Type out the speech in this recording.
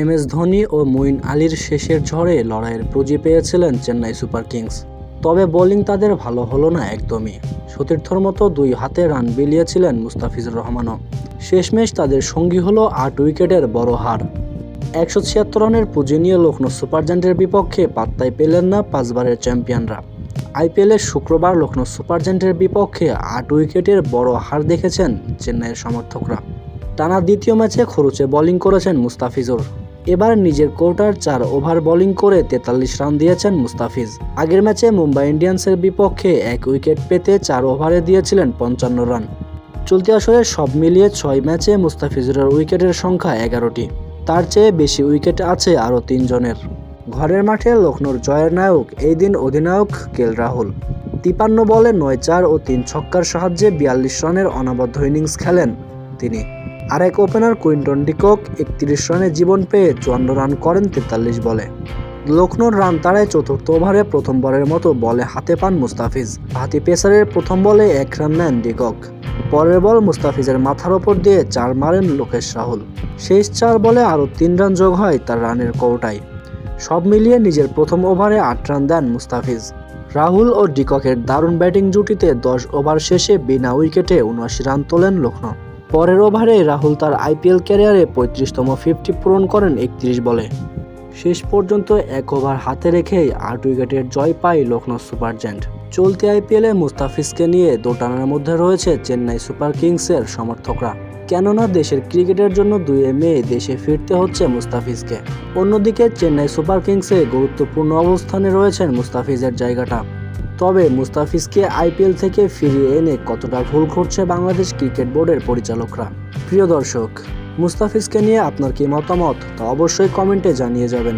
M S Dhoni ও মুইন আলীর শেষের ঝড়ে লড়াইয়ের পুঁজি পেয়েছিলেন চেন্নাই সুপার কিংস। তবে বোলিং তাদের ভালো হলো না একদমই। সতীর্থর মতো দুই হাতে রান বিলিয়েছিলেন মুস্তাফিজুর রহমানও। শেষমেশ তাদের সঙ্গী হলো আট উইকেটের বড় হার। একশো ছিয়াত্তর রানের পুঁজি নিয়ে লখনৌ সুপার জায়ান্টের বিপক্ষে পাত্তাই পেলেন না পাঁচবারের চ্যাম্পিয়নরা। আইপিএলের শুক্রবার লখনৌ সুপার জায়ান্টের বিপক্ষে আট উইকেটের বড় হার দেখেছেন চেন্নাইয়ের সমর্থকরা। টানা দ্বিতীয় ম্যাচে খরচে বোলিং করেছেন মুস্তাফিজুর। এবার নিজের কোর্টার চার ওভার বোলিং করে তেতাল্লিশ রান দিয়েছেন মুস্তাফিজ। আগের ম্যাচে মুম্বাই ইন্ডিয়ান্সের বিপক্ষে এক উইকেট পেতে চার ওভারে দিয়েছিলেন পঞ্চান্ন রান। চলতি আসরে সব মিলিয়ে ছয় ম্যাচে মুস্তাফিজুরের উইকেটের সংখ্যা এগারোটি। তার চেয়ে বেশি উইকেট আছে আরও তিনজনের। ঘরের মাঠে লখনৌর জয়ের নায়ক, এই দিন অধিনায়ক কেল রাহুল। তিপান্ন বলে নয় চার ও তিন ছক্কার সাহায্যে বিয়াল্লিশ রানের অনবদ্য ইনিংস খেলেন তিনি। আরেক ওপেনার কুইন্টন ডিকক একত্রিশ রানে জীবন পেয়ে চুয়ান্ন রান করেন তেতাল্লিশ বলে। লখনৌর রান তাড়ায় চতুর্থ ওভারে প্রথমবারের মতো বলে হাতে পান মুস্তাফিজ। হাতি পেসারের প্রথম বলে এক রান নেন ডিকক। পরের বল মুস্তাফিজের মাথার ওপর দিয়ে চার মারেন লোকেশ রাহুল। শেষ চার বলে আরও তিন রান যোগ হয় তার রানের কৌটায়। সব মিলিয়ে নিজের প্রথম ওভারে আট রান দেন মুস্তাফিজ। রাহুল ও ডিককের দারুণ ব্যাটিং জুটিতে দশ ওভার শেষে বিনা উইকেটে উনআশি রান তোলেন লখনৌ পরের ওভারে রাহুল তার আইপিএল ক্যারিয়ারে পঁয়ত্রিশতম ফিফটি পূরণ করেন একত্রিশ বলে। শেষ পর্যন্ত এক ওভার হাতে রেখেই আট উইকেটের জয় পায় লখনৌ সুপার জায়ান্ট চলতি আইপিএলে মুস্তাফিজকে নিয়ে দোটানার মধ্যে রয়েছে চেন্নাই সুপার কিংসের সমর্থকরা। কেননা দেশের ক্রিকেটের জন্য দুই মে দেশে ফিরতে হচ্ছে মুস্তাফিজকে। অন্যদিকে চেন্নাই সুপার কিংসে গুরুত্বপূর্ণ অবস্থানে রয়েছেন মুস্তাফিজের জায়গাটা। তবে মুস্তাফিজকে আইপিএল থেকে ফিরিয়ে এনে কতটা ভুল করছে বাংলাদেশ ক্রিকেট বোর্ডের পরিচালকরা? প্রিয় দর্শক, মুস্তাফিজকে নিয়ে আপনার কি মতামত? তা অবশ্যই কমেন্টে জানিয়ে যাবেন।